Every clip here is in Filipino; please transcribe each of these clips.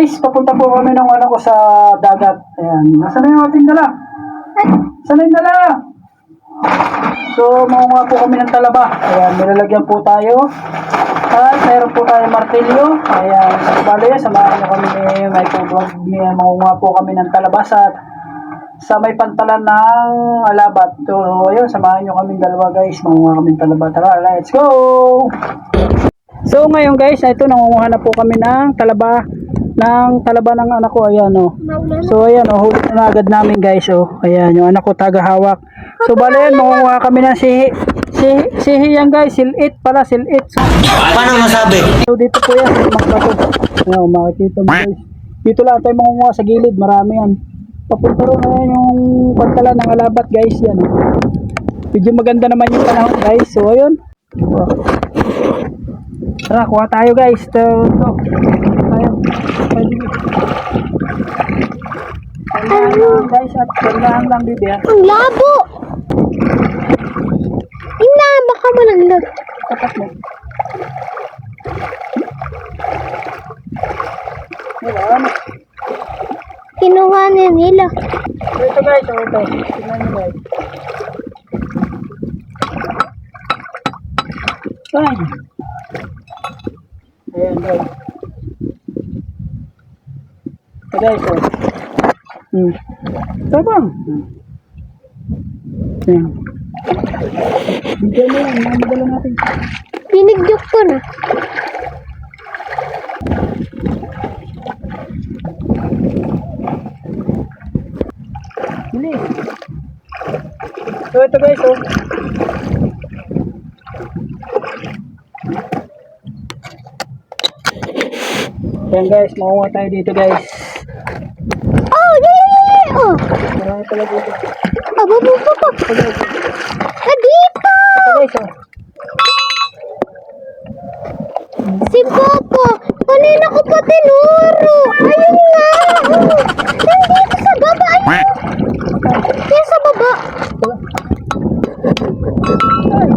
guys, papunta po kami ng ano ko sa dagat. Ayan, nasa na yung ating dala? Saan na yung dala? So, maunga po kami ng talaba. Ayan, nilalagyan po tayo. At mayroon po tayong martilyo. Ayan, sa bali, samahan niyo kami ni Michael Vlog. Maunga po kami ng talaba sa sa may pantalan ng alabat. So, ayun, samahan nyo kaming dalawa guys. Maunga kaming talaba. Tara, let's go! So, ngayon guys, ito, nangunguha na po kami ng talaba ng talaba ng anak ko. Ayan, oh. So, ayan, oh, huli na agad namin guys, oh. Ayan, yung anak ko tagahawak. So, bali yan, mangunguha kami ng sihi. Sihi, sihi yan guys, silit pala, silit. So, Paano masabi? So dito po yan, sa magbato. Ayan, makikita mo guys. Dito lang tayo mangunguha sa gilid, marami yan. Papunta rin na yan yung pagtala ng alabat guys, yan. Medyo maganda naman yung panahon guys. So ayun. Tara, kuha tayo guys. Ito, ito. Lang guys at kailangan lang bibi ha. Ang labo! Ina, baka malaglag. Tapat mo. Wala, ano. Kinuha na nila. Ito guys, so ito. Tingnan nyo guys. Fine. Ayan guys. Guys, oh. Hmm. Tabang. Hmm. Ayan. Bigyan mo yan, mamadala natin. Binigdok ko na. Bilis. So ito guys, oh. Yan guys, makuha tayo dito guys. Oh, yeah, yeah, yeah, yeah. Oh, Marami pala dito. oh, bu, bu, bu, bu. Ito guys, oh. Ah, dito! Ito guys, oh. Si Papa, kanina ko pa tinuro. Ayun nga. Oh, nandito sa baba. Ayun. Kaya sa baba. Ito. Ay.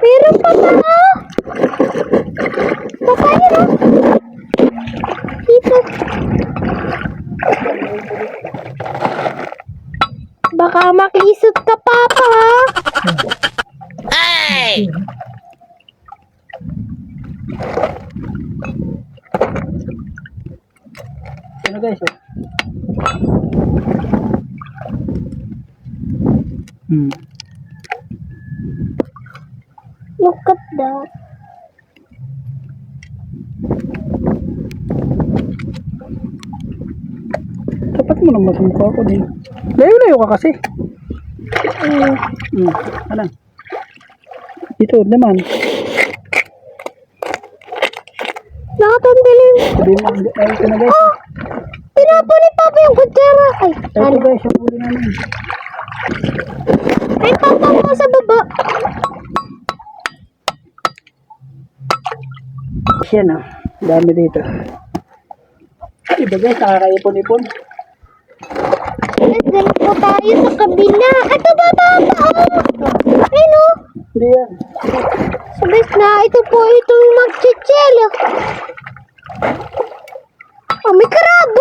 Meron pa ba? Papa, yun oh. Dito. Baka makisot ka, Papa, ha? Ano guys, oh. Hmm. Look at that. Dapat mo naman sumukha ako din. Layo-layo ka kasi. Mm. Hmm. Ano? Dito naman. Lahat ang dilim. Sabi mo, ay, ito na guys. Oh! Tinapon ni Papa yung kutsara. Ay, Ito ano? guys, yung huli namin. Ay, Papa mo sa baba. Yan ah. Dami dito. Iba guys, nakakaipon-ipon. Galing po tayo sa kabila. Ito ba, Papa? Oh! Ayun, oh. Hindi yan. So guys na, ito po itong magchichel. Oh, may crab!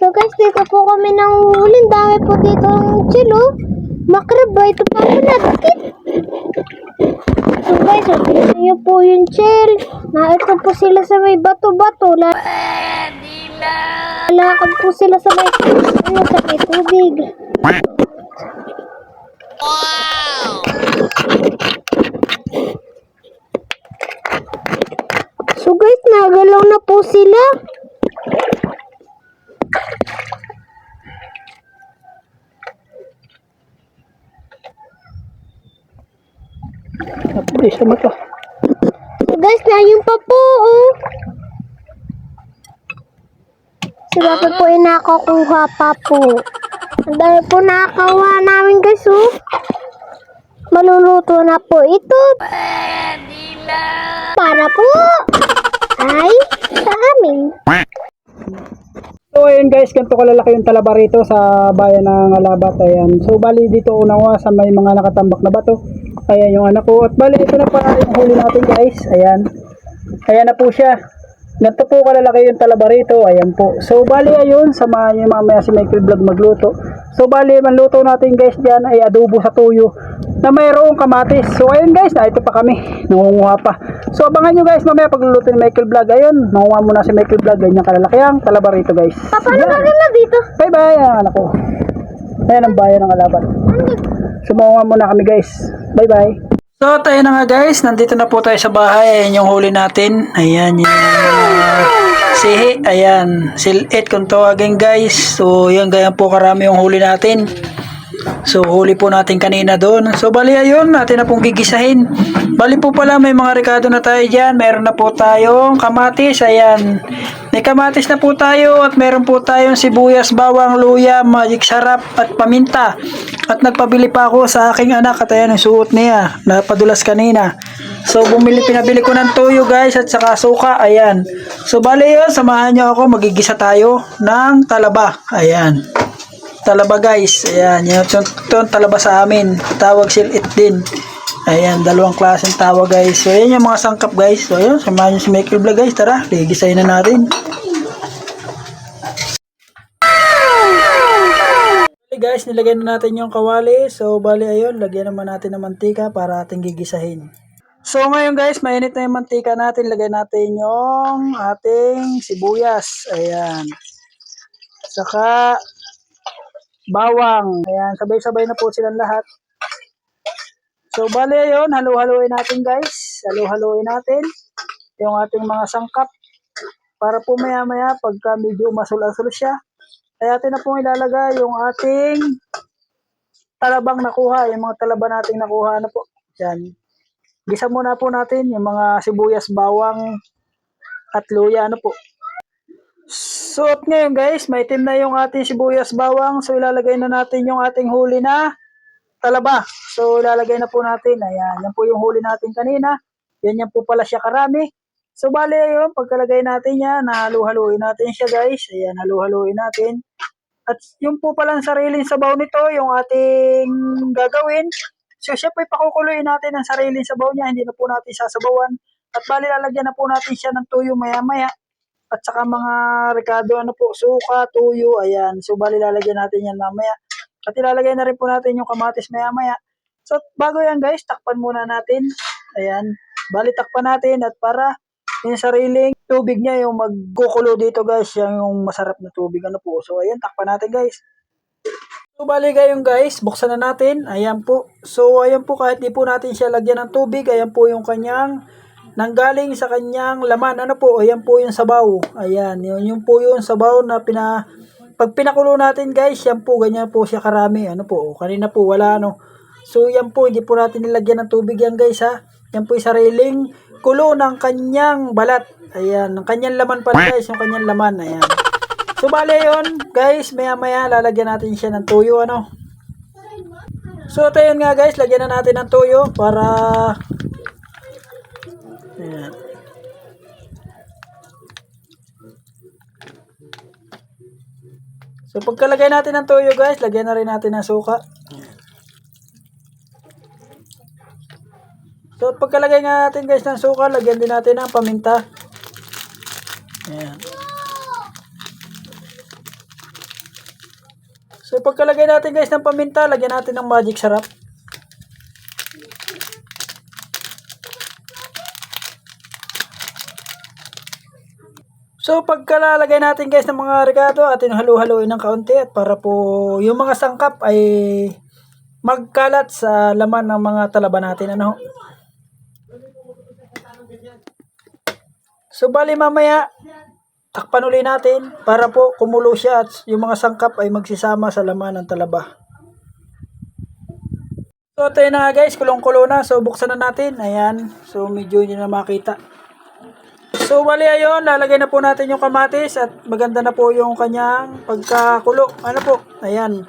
So guys, dito po kami nang huli. Ang Dami po dito ang chill, oh. Makrab ba? Ito pa po nadikit. So guys, oh, niyo po yung chill. Na ito po sila sa may bato-bato. La Lalakad po sila sa may, ano, sa may tubig. So guys, nagalaw na po sila. Napili sa mata. So guys, na pa po, oh. Si Papa po ay nakakuha pa po. Dami po nakakawa namin guys, oh. Maluluto na po ito. Para po ay sa amin. So ayun guys, ganito kalalaki yung talaba rito sa bayan ng Alabat. Ayan. So bali dito unawa sa may mga nakatambak na bato. Ayan yung anak ko. At bali ito na pa yung huli natin guys. Ayan. Ayan na po siya. Ganito po kalalaki yung talaba rito. Ayan po. So bali ayun, samahan niyo mamaya si Michael Vlog magluto. So bali manluto natin guys diyan ay adobo sa tuyo na mayroong kamatis. So ayun guys, na ito pa kami. Nangunguha pa. So abangan nyo guys mamaya pagluluto ni Michael Vlog. Ayun, nangunguha muna si Michael Vlog. Ganyan kalalaki ang talaba rito guys. Papa, ano ba na dito? Bye bye, ah, anak ko. Ayan ang bayan ng Alaban. Sumunga muna kami guys. Bye bye. So tayo na nga guys, nandito na po tayo sa bahay. Ayan yung huli natin. Ayan yung uh, sihi. Ayan, silit kung tawagin guys. So yan ganyan po karami yung huli natin. So huli po natin kanina doon. So bali ayun, natin na pong gigisahin. Bali po pala may mga rekado na tayo dyan. Meron na po tayong kamatis. Ayan. May kamatis na po tayo at meron po tayong sibuyas, bawang, luya, magic sarap at paminta. At nagpabili pa ako sa aking anak at ayan ang suot niya. Napadulas kanina. So bumili, pinabili ko ng tuyo guys at saka suka. Ayan. So bali yun, samahan nyo ako. Magigisa tayo ng talaba. Ayan. Talaba guys. Ayan. Yan ito yung talaba sa amin. Tawag silit din. Ayan. Dalawang klaseng tawag guys. So ayan yung mga sangkap guys. So ayan. Samahan nyo si Michael Vlog guys. Tara. Ligisayin na natin. Okay guys, nilagay na natin yung kawali. So, bali ayun, lagyan naman natin ng mantika para ating gigisahin. So, ngayon guys, mainit na yung mantika natin. Lagay natin yung ating sibuyas. Ayan. Saka, bawang. Ayan, sabay-sabay na po silang lahat. So, bali ayun, halu-haluin natin guys. Halu-haluin natin yung ating mga sangkap. Para po maya-maya, pagka medyo masul-asul siya, ay atin na pong ilalagay yung ating talabang nakuha, yung mga talaba nating nakuha na po. Yan. Gisa muna po natin yung mga sibuyas, bawang, at luya. Ano po. So, ngayon guys, may itim na yung ating sibuyas, bawang. So, ilalagay na natin yung ating huli na talaba. So, ilalagay na po natin. Ayan, yan po yung huli natin kanina. Yan yan po pala siya karami. So, bali yun, pagkalagay natin yan, nahalu-haluin natin siya guys. Ayan, halu-haluin natin. At yung po palang sariling sabaw nito, yung ating gagawin. So, siya po ipakukuluin natin ang sariling sabaw niya. Hindi na po natin sasabawan. At bali, lalagyan na po natin siya ng tuyo maya-maya. At saka mga rekado, ano po, suka, tuyo, ayan. So, bali, lalagyan natin yan mamaya. At ilalagay na rin po natin yung kamatis maya-maya. So, bago yan guys, takpan muna natin. Ayan. Bali, takpan natin at para yung sariling tubig niya yung magkukulo dito guys, yan yung masarap na tubig ano po. So ayan, takpan natin guys. So bali gayong guys, buksan na natin. Ayan po. So ayan po kahit di po natin siya lagyan ng tubig, ayan po yung kanyang nanggaling sa kanyang laman. Ano po? Ayan po yung sabaw. Ayan, yun yung po yung sabaw na pina pag pinakulo natin guys, yan po ganyan po siya karami. Ano po? Kanina po wala ano. So yan po, hindi po natin nilagyan ng tubig yan guys ha. Yan po yung sariling kulo ng kanyang balat. Ayan, ng kanyang laman pala guys, yung kanyang laman. Ayan. So bale yun, guys, maya maya lalagyan natin siya ng tuyo ano. So ito yun nga guys, lagyan na natin ng tuyo para Ayan. So pagkalagay natin ng tuyo guys, lagyan na rin natin ng suka. So pagkalagay nga natin guys ng suka, lagyan din natin ng paminta. Ayan. So pagkalagay natin guys ng paminta, lagyan natin ng magic sarap. So pagkalalagay natin guys ng mga regado, atin halu-haluin ng kaunti at para po yung mga sangkap ay magkalat sa laman ng mga talaba natin ano. So bali mamaya takpan uli natin para po kumulo siya at yung mga sangkap ay magsisama sa laman ng talaba. So ito na guys, kulong-kulo na. So buksan na natin. Ayan. So medyo hindi na makita. So bali ayun, lalagay na po natin yung kamatis at maganda na po yung kanyang pagkakulo. Ano po? Ayan.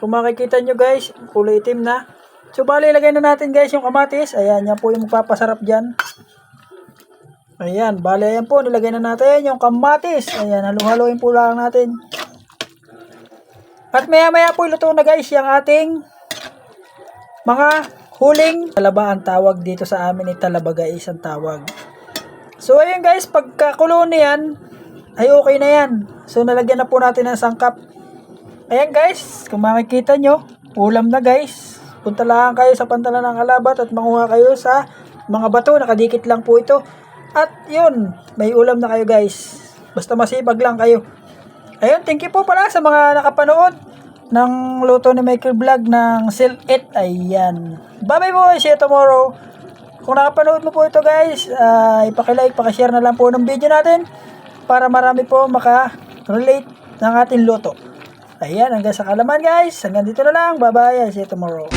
Kung makikita nyo guys, kulay itim na. So bali ilagay na natin guys yung kamatis. Ayan, yan po yung magpapasarap dyan. Ayan, bali ayan po, nilagay na natin yung kamatis. Ayan, halu-haluin po lang natin. At maya maya po luto na guys yung ating mga huling talaba ang tawag dito sa amin ni talaba guys ang tawag. So ayun guys, pagkakulo na yan, ay okay na yan. So nalagyan na po natin ng sangkap. Ayan guys, kung makikita nyo, ulam na guys. Punta lang kayo sa pantalan ng kalabat at manguha kayo sa mga bato. Nakadikit lang po ito. At yun, may ulam na kayo guys. Basta masipag lang kayo. Ayun, thank you po pala sa mga nakapanood ng luto ni Michael Vlog ng Sil It. Ayan. Bye-bye po. See you tomorrow. Kung nakapanood mo po ito guys, uh, ipakilike, pakishare na lang po ng video natin para marami po maka-relate ng ating luto. Ayan, hanggang sa kalaman guys. Hanggang dito na lang. Bye-bye. See you tomorrow.